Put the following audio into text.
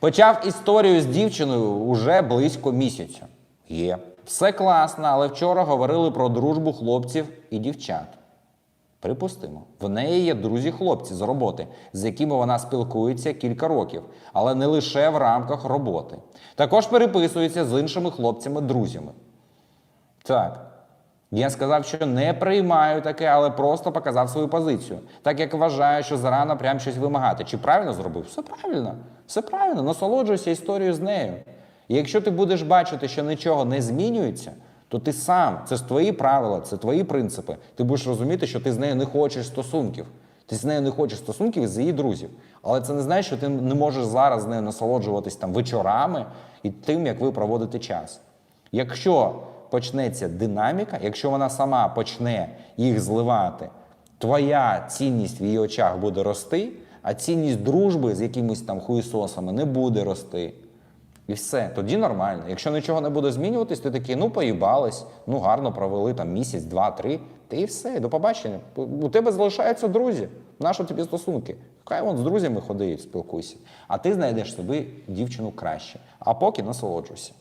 Почав історію з дівчиною уже близько місяця. Є. Все класно, але вчора говорили про дружбу хлопців і дівчат. Припустимо, в неї є друзі-хлопці з роботи, з якими вона спілкується кілька років, але не лише в рамках роботи. Також переписується з іншими хлопцями-друзями. Так. Я сказав, що не приймаю таке, але просто показав свою позицію. Так як вважаю, що зарано прям щось вимагати. Чи правильно зробив? Все правильно. Все правильно. Насолоджуйся історією з нею. І якщо ти будеш бачити, що нічого не змінюється, то ти сам, це ж твої правила, це твої принципи. Ти будеш розуміти, що ти з нею не хочеш стосунків. Ти з нею не хочеш стосунків із її друзів. Але це не значить, що ти не можеш зараз з нею насолоджуватись там вечорами і тим, як ви проводите час. Якщо почнеться динаміка, якщо вона сама почне їх зливати, твоя цінність в її очах буде рости, а цінність дружби з якимись там хуїсосами не буде рости. І все, тоді нормально. Якщо нічого не буде змінюватись, ти такий, ну поїбались, ну гарно провели там місяць, два, три, ти і все, до побачення. У тебе залишаються друзі. Нащо тобі стосунки? Хай вон з друзями ходи спілкуйся. А ти знайдеш собі дівчину краще. А поки насолоджуйся.